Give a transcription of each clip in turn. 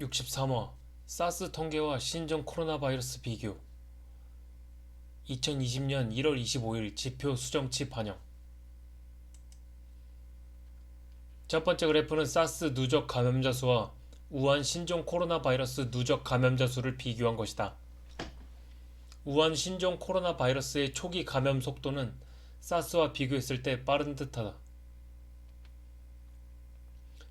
63화 사스 통계와 신종 코로나 바이러스 비교 2020년 1월 25일 지표 수정치 반영 첫 번째 그래프는 사스 누적 감염자 수와 우한 신종 코로나 바이러스 누적 감염자 수를 비교한 것이다. 우한 신종 코로나 바이러스의 초기 감염 속도는 사스와 비교했을 때 빠른 듯하다.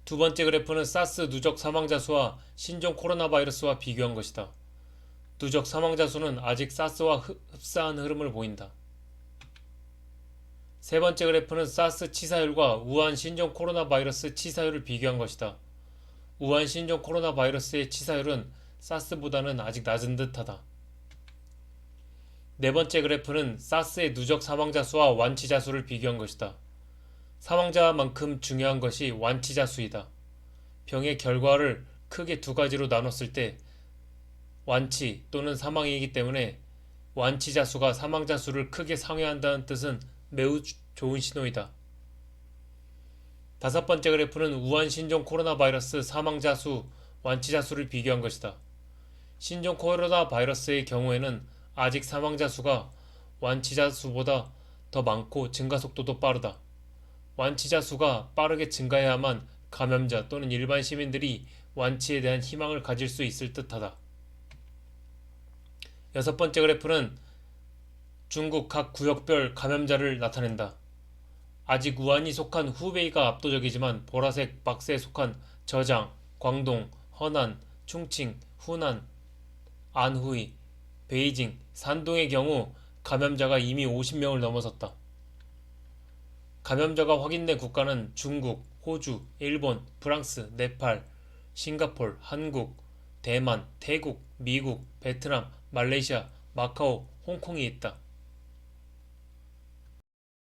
두 번째 그래프는 사스 누적 사망자 수와 신종 코로나 바이러스와 비교한 것이다. 누적 사망자 수는 아직 사스와 흡- 흡사한 흐름을 보인다. 세 번째 그래프는 사스 치사율과 우한 신종 코로나 바이러스 치사율을 비교한 것이다. 우한 신종 코로나 바이러스의 치사율은 사스보다는 아직 낮은 듯하다. 네 번째 그래프는 사스의 누적 사망자 수와 완치자 수를 비교한 것이다. 사망자만큼 중요한 것이 완치자 수이다. 병의 결과를 크게 두 가지로 나눴을 때 완치 또는 사망이기 때문에 완치자 수가 사망자 수를 크게 상회한다는 뜻은 매우 주- 좋은 신호이다. 다섯 번째 그래프는 우한 신종 코로나 바이러스 사망자 수, 완치자 수를 비교한 것이다. 신종 코로나 바이러스의 경우에는 아직 사망자 수가 완치자 수보다 더 많고 증가 속도도 빠르다. 완치자 수가 빠르게 증가해야만 감염자 또는 일반 시민들이 완치에 대한 희망을 가질 수 있을 듯하다. 여섯 번째 그래프는 중국 각 구역별 감염자를 나타낸다. 아직 우한이 속한 후베이가 압도적이지만 보라색 박스에 속한 저장, 광동, 허난, 충칭, 후난, 안후이, 베이징, 산동의 경우 감염자가 이미 50명을 넘어섰다. 감염자가 확인된 국가는 중국, 호주, 일본, 프랑스, 네팔, 싱가폴, 한국, 대만, 태국, 미국, 베트남, 말레이시아, 마카오, 홍콩이 있다.